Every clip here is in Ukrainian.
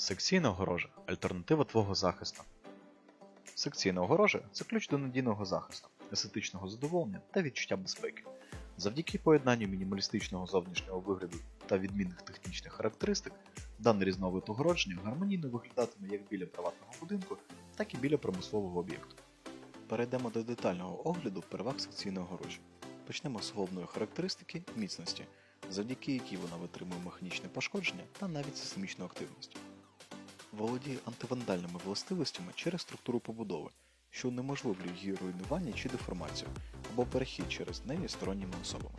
Секційна огорожа альтернатива твого захисту. Секційна огорожа це ключ до надійного захисту, естетичного задоволення та відчуття безпеки. Завдяки поєднанню мінімалістичного зовнішнього вигляду та відмінних технічних характеристик, дане різновид огородження гармонійно виглядатиме як біля приватного будинку, так і біля промислового об'єкту. Перейдемо до детального огляду переваг секційної огорожі. Почнемо з головної характеристики міцності, завдяки якій вона витримує механічне пошкодження та навіть сейсмічну активність. Володіє антивандальними властивостями через структуру побудови, що унеможливлює її руйнування чи деформацію, або перехід через неї сторонніми особами.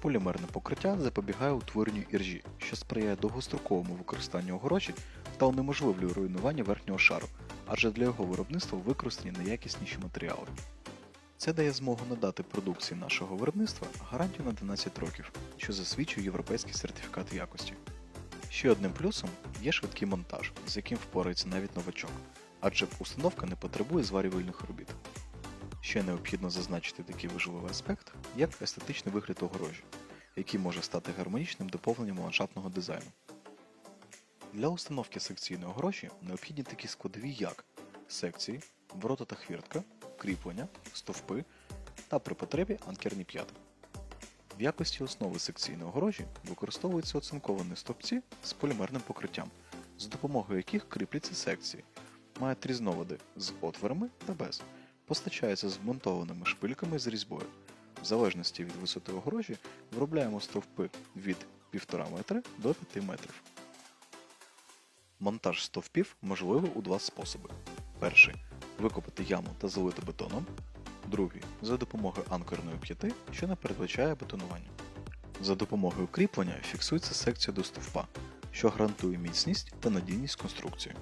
Полімерне покриття запобігає утворенню іржі, що сприяє довгостроковому використанню огорожі та унеможливлює руйнування верхнього шару, адже для його виробництва використані найякісніші матеріали. Це дає змогу надати продукції нашого виробництва гарантію на 12 років, що засвідчує європейський сертифікат якості. Ще одним плюсом є швидкий монтаж, з яким впорається навіть новачок, адже установка не потребує зварювальних робіт. Ще необхідно зазначити такий важливий аспект, як естетичний вигляд огорожі, який може стати гармонічним доповненням ландшафтного дизайну. Для установки секційної огорожі необхідні такі складові, як секції, ворота та хвіртка, кріплення, стовпи та при потребі анкерні п'яти. В якості основи секційної огорожі використовуються оцинковані стовпці з полімерним покриттям, за допомогою яких кріпляться секції, мають різновиди з отворами та без, постачаються з вмонтованими шпильками з різьбою. В залежності від висоти огорожі виробляємо стовпи від 1,5 метри до 5 метрів. Монтаж стовпів можливий у два способи. Перший викопати яму та залити бетоном. Другий за допомогою анкерної п'яти, що не передбачає бетонування. За допомогою кріплення фіксується секція до стовпа, що гарантує міцність та надійність конструкції.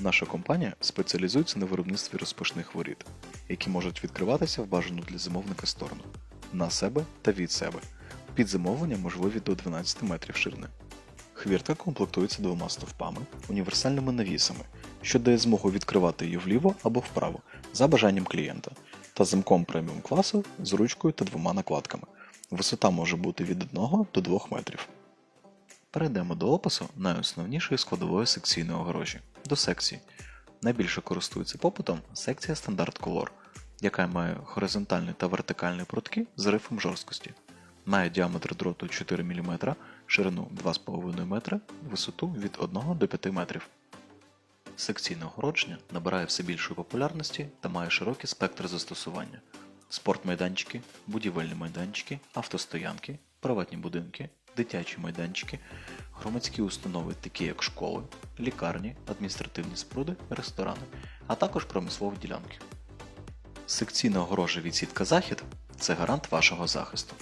Наша компанія спеціалізується на виробництві розпашних воріт, які можуть відкриватися в бажану для замовника сторону на себе та від себе. Під замовлення можливі до 12 метрів ширини. Хвіртка комплектується двома стовпами, універсальними навісами, що дає змогу відкривати її вліво або вправо за бажанням клієнта, та замком преміум класу з ручкою та двома накладками. Висота може бути від 1 до 2 метрів. Перейдемо до опису найосновнішої складової секційної огорожі до секції. Найбільше користується попитом секція Стандарт Color, яка має горизонтальні та вертикальні прутки з рифом жорсткості. Має діаметр дроту 4 мм, ширину 2,5 метра, висоту від 1 до 5 метрів. Секційне огородження набирає все більшої популярності та має широкий спектр застосування: спортмайданчики, будівельні майданчики, автостоянки, приватні будинки, дитячі майданчики, громадські установи, такі як школи, лікарні, адміністративні споруди, ресторани, а також промислові ділянки. Секційна огорожа від сітка захід це гарант вашого захисту.